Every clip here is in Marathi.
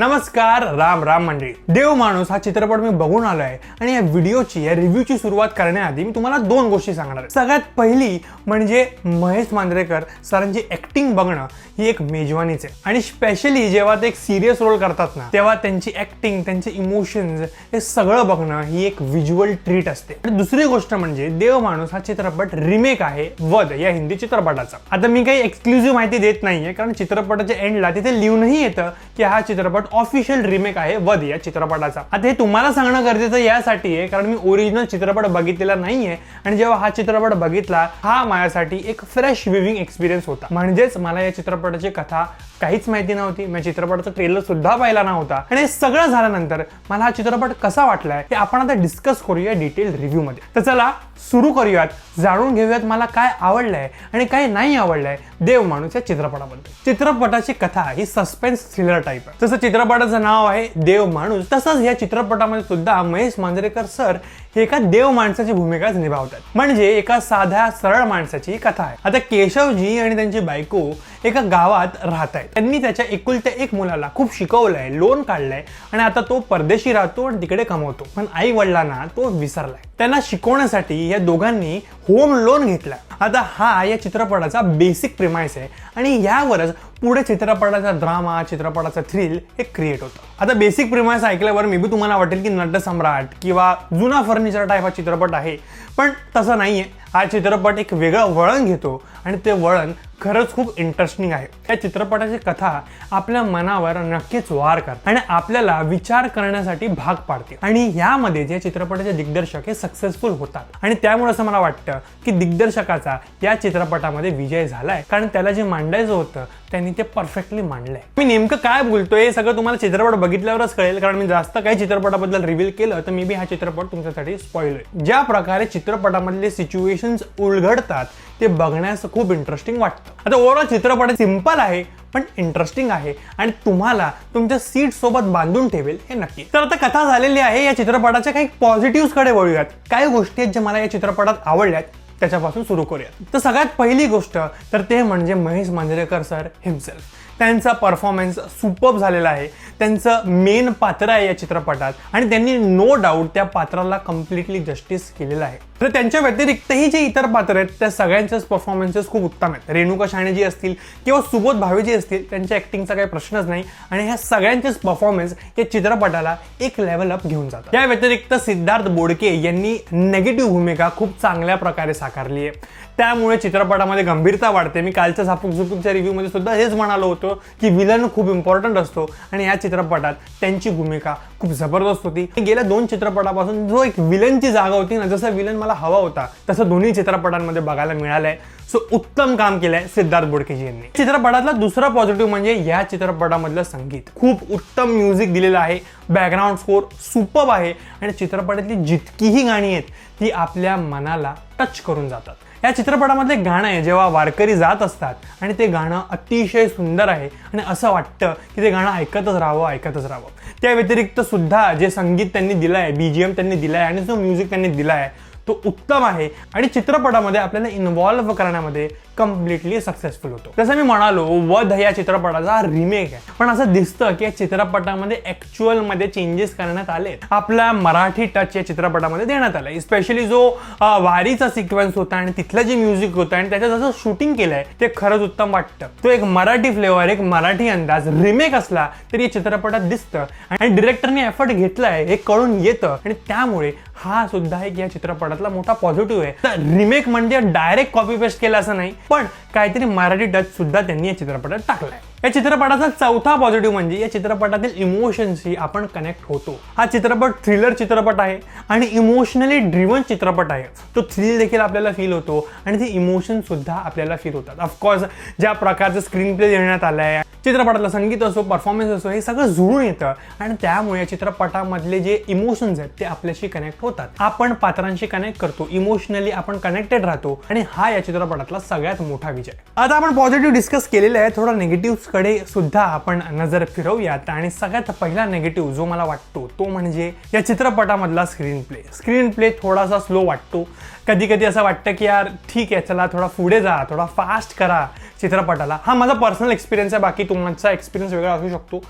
नमस्कार राम राम मंडळी. देव माणूस हा चित्रपट मी बघून आलोय आणि या व्हिडिओची या रिव्ह्यूची सुरुवात करण्याआधी मी तुम्हाला दोन गोष्टी सांगणार आहे. सगळ्यात पहिली म्हणजे महेश मांजरेकर सरांची ऍक्टिंग बघणं ही एक मेजवानीच आहे. आणि स्पेशली जेव्हा ते एक सिरियस रोल करतात ना तेव्हा त्यांची ऍक्टिंग त्यांचे इमोशन्स हे सगळं बघणं ही एक व्हिज्युअल ट्रीट असते. आणि दुसरी गोष्ट म्हणजे देव माणूस हा चित्रपट रिमेक आहे वध या हिंदी चित्रपटाचा. आता मी काही एक्सक्लुझिव्ह माहिती देत नाहीये कारण चित्रपटाच्या एंडला तिथे लिहूनही येतं की हा चित्रपट ऑफिशियल रिमेक आहे वध या चित्रपटाचा. आता हे तुम्हाला सांगणं गरजेचं यासाठी आहे कारण मी ओरिजिनल चित्रपट बघितलेला नाहीये आणि जेव्हा हा चित्रपट बघितला हा माझ्यासाठी एक फ्रेश विविंग एक्सपिरियन्स होता. म्हणजेच मला या चित्रपटाची कथा काहीच माहिती नव्हती. मी चित्रपटाचा ट्रेलर सुद्धा पाहिला नव्हता. आणि हे सगळं झाल्यानंतर मला हा चित्रपट कसा वाटलाय हे आपण आता डिस्कस करूया डिटेल रिव्ह्यू मध्ये. तर चला सुरू करूयात. जाणून घेऊयात मला काय आवडलंय आणि काय नाही आवडलंय देव माणूस या चित्रपटाबद्दल. चित्रपटाची कथा ही सस्पेन्स थ्रिलर टाईप आहे. जसं चित्रपटाचं नाव आहे देव माणूस तसंच या चित्रपटामध्ये सुद्धा महेश मांजरेकर सर हे एका देव माणसाची भूमिकाच निभावतात. म्हणजे एका साध्या सरळ माणसाची कथा आहे. आता केशवजी आणि त्यांची बायको एका गावात राहत आहेत. त्यांनी त्याच्या एकुलत्या एक मुलाला खूप शिकवलंय लोन काढलंय आणि आता तो परदेशी राहतो आणि तिकडे कमवतो. पण आई वडिलांना तो विसरलाय. त्यांना शिकवण्यासाठी या दोघांनी होम लोन घेतला. आता हा या चित्रपटाचा बेसिक प्रिमाइस आहे आणि यावरच पुढे चित्रपटाचा ड्रामा चित्रपटाचा थ्रिल हे क्रिएट होतं. आता बेसिक प्रिमाइस ऐकल्यावर मे बी तुम्हाला वाटेल की नटसम्राट किंवा जुना फर्निचर टाईप हा चित्रपट आहे. पण तसं नाहीये. हा चित्रपट एक वेगळं वळण घेतो आणि ते वळण खरंच खूप इंटरेस्टिंग आहे. या चित्रपटाची कथा आपल्या मनावर नक्कीच वार करते आणि आपल्याला विचार करण्यासाठी भाग पाडते. आणि यामध्ये या चित्रपटाचे दिग्दर्शक हे सक्सेसफुल होतात. आणि त्यामुळे असं मला वाटतं की दिग्दर्शकाचा या चित्रपटामध्ये विजय झालाय. कारण त्याला जे मांडायचं होतं त्यांनी ते परफेक्टली मांडलंय. मी नेमकं काय बोलतोय हे सगळं तुम्हाला चित्रपट बघितल्यावरच कळेल. कारण मी जास्त काही चित्रपटाबद्दल रिव्हील केलं तर मी बी हा चित्रपट तुमच्यासाठी स्पॉइल होईल. ज्या प्रकारे चित्रपटामधले सिच्युएशन्स उलगडतात ते बघण्यास खूप इंटरेस्टिंग वाटतं. आता ओव्हरऑल चित्रपट सिंपल आहे पण इंटरेस्टिंग आहे. आणि तुम्हाला तुमच्या सीट सोबत बांधून ठेवेल हे नक्की. तर आता कथा झालेली आहे या चित्रपटाच्या काही पॉझिटिव्हकडे वळूयात. काही गोष्टी आहेत ज्या मला या चित्रपटात आवडल्यात त्याच्यापासून सुरू करूयात. तर सगळ्यात पहिली गोष्ट तर ते म्हणजे महेश मांजरेकर सर हिमसेल्फ त्यांचा परफॉर्मन्स सुपअप झालेला आहे. त्यांचं मेन पात्र आहे या चित्रपटात. आणि त्यांनी नो डाऊट त्या पात्राला कम्प्लिटली जस्टिस केलेलं आहे. तर त्यांच्या व्यतिरिक्तही जे इतर पात्र आहेत त्या सगळ्यांचेच परफॉर्मन्सेस खूप उत्तम आहेत. रेणुका शाणेजी असतील किंवा सुबोध भावेजी असतील त्यांच्या ऍक्टिंगचा काही प्रश्नच नाही. आणि ह्या सगळ्यांचेच परफॉर्मन्स या चित्रपटाला एक लेवल अप घेऊन जातात. या व्यतिरिक्त सिद्धार्थ बोडके यांनी नेगेटिव्ह भूमिका खूप चांगल्या प्रकारे साकारली आहे. त्यामुळे चित्रपटामध्ये गंभीरता वाढते. मी कालच्या झापूक झुपूकच्या रिव्ह्यूमध्ये सुद्धा हेच म्हणालो होतो की विलन खूप इम्पॉर्टंट असतो आणि या चित्रपटात त्यांची भूमिका खूप जबरदस्त होती. गेल्या दोन चित्रपटापासून जो एक विलनची जागा होती ना जसं विलन मला हवा होता तसं दोन्ही चित्रपटांमध्ये बघायला मिळालंय. सो उत्तम काम केलंय सिद्धार्थ बोडकेजी यांनी. चित्रपटातला दुसरा पॉझिटिव्ह म्हणजे या चित्रपटामधलं संगीत. खूप उत्तम म्युझिक दिलेलं आहे. बॅकग्राऊंड स्कोर सुपब आहे. आणि चित्रपटातली जितकीही गाणी आहेत ती आपल्या मनाला टच करून जातात. या चित्रपटामधले गाणं आहे जेव्हा वारकरी जात असतात आणि ते गाणं अतिशय सुंदर आहे आणि असं वाटतं की ते गाणं ऐकतच राहावं ऐकतच राहावं. त्या व्यतिरिक्त सुद्धा जे संगीत त्यांनी दिलं आहे बीजीएम त्यांनी दिलं आहे आणि जो म्युझिक त्यांनी दिला आहे तो उत्तम आहे आणि चित्रपटामध्ये आपल्याला इन्व्हॉल्व्ह करण्यामध्ये कम्प्लिटली सक्सेसफुल होतो. जसं मी म्हणालो वध या चित्रपटाचा रिमेक आहे. पण असं दिसतं की या चित्रपटामध्ये ऍक्च्युअलमध्ये चेंजेस करण्यात आले. आपला मराठी टच या चित्रपटामध्ये देण्यात आलाय. स्पेशली जो वारीचा सिक्वेन्स होता आणि तिथलं जे म्युझिक होतं आणि त्याचं जसं शूटिंग केलंय ते खरंच उत्तम वाटतं. तो एक मराठी फ्लेवर एक मराठी अंदाज रिमेक असला तरी या चित्रपटात दिसतं. आणि डिरेक्टरने एफर्ट घेतलाय हे कळून येतं. आणि त्यामुळे हा सुद्धा एक या चित्रपटातला मोठा पॉझिटिव्ह आहे. तर रिमेक म्हणजे डायरेक्ट कॉपी पेस्ट केला असं नाही पण काहीतरी मराठी टच सुद्धा त्यांनी या चित्रपटात टाकलाय. या चित्रपटाचा चौथा पॉझिटिव्ह म्हणजे या चित्रपटातील इमोशन्सशी आपण कनेक्ट होतो. हा चित्रपट थ्रिलर चित्रपट आहे आणि इमोशनली ड्रिवन चित्रपट आहे. तो थ्रिल देखील आपल्याला फील होतो आणि ते इमोशन सुद्धा आपल्याला फील होतात. ऑफकोर्स ज्या प्रकारचं स्क्रीन प्ले देण्यात आलं आहे चित्रपटातलं संगीत असो परफॉर्मन्स असो हे सगळं जुळून येतं आणि त्यामुळे या चित्रपटामधले जे इमोशन्स आहेत ते आपल्याशी कनेक्ट होतात. आपण पात्रांशी कनेक्ट करतो इमोशनली आपण कनेक्टेड राहतो आणि हा या चित्रपटातला सगळ्यात मोठा विजय. आता आपण पॉझिटिव्ह डिस्कस केलेला आहे थोडा निगेटिव्ह कडे सुद्धा आपण नजर फिरवूयात. आणि सगळ्यात पहिला नेगेटिव्ह जो मला वाटतो तो म्हणजे या चित्रपटामधला स्क्रीन प्ले स्क्रीन प्ले थोडासा स्लो वाटतो. कधी कधी असं वाटतं की यार ठीक आहे चला थोडा पुढे जा थोडा फास्ट करा चित्रपटाला. हा माझा पर्सनल एक्सपिरियन्स आहे बाकी तुमचा एक्सपिरियन्स वेगळा असू शकतो.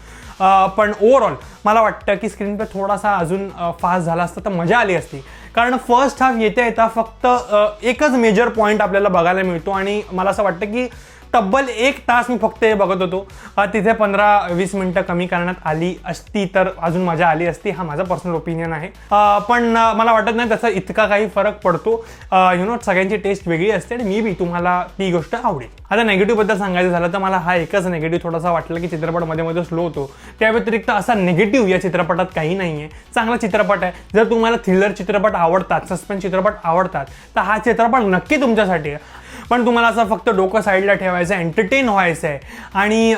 पण ओव्हरऑल मला वाटतं की स्क्रीन प्ले थोडासा अजून फास्ट झाला असता तर मजा आली असती. कारण फर्स्ट हाफ येता येता फक्त एकच मेजर पॉईंट आपल्याला बघायला मिळतो. आणि मला असं वाटतं की तब्बल एक तास मी फक्त हे बघत होतो. तिथे पंधरा वीस मिनटं कमी करण्यात आली असती तर अजून मजा आली असती हा माझा पर्सनल ओपिनियन आहे. पण मला वाटत नाही त्याचा इतका काही फरक पडतो. यु नो सगळ्यांची टेस्ट वेगळी असते आणि मी बी तुम्हाला ती गोष्ट आवडेल. आता नेगेटिव्हबद्दल सांगायचं झालं तर मला हा एकच नेगेटिव्ह थोडासा वाटला की चित्रपटमध्ये मध्ये स्लो होतो. त्या व्यतिरिक्त असा नेगेटिव्ह या चित्रपटात काही नाही आहे चांगला चित्रपट आहे. जर तुम्हाला थ्रिलर चित्रपट आवडतात सस्पेन्स चित्रपट आवडतात तर हा चित्रपट नक्की तुमच्यासाठी आहे. पण तुम्हाला असं फक्त डोकं साईडला ठेवायचं आहे एंटरटेन व्हायचं आहे आणि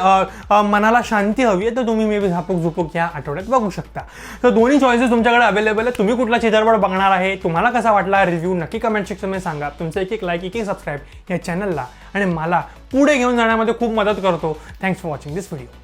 मनाला शांती हवी आहे तर तुम्ही मे बी झापूक झुपूक या आठवड्यात बघू शकता. तर दोन्ही चॉईसेस तुमच्याकडे अवेलेबल आहे तुम्ही कुठला चित्रपट बघणार आहे तुम्हाला कसा वाटला रिव्ह्यू नक्की कमेंट सेक्शनमध्ये सांगा. तुमचं एक एक लाईक एक एक सबस्क्राईब या चॅनलला आणि मला पुढे घेऊन जाण्यामध्ये खूप मदत करतो. Thanks for watching this video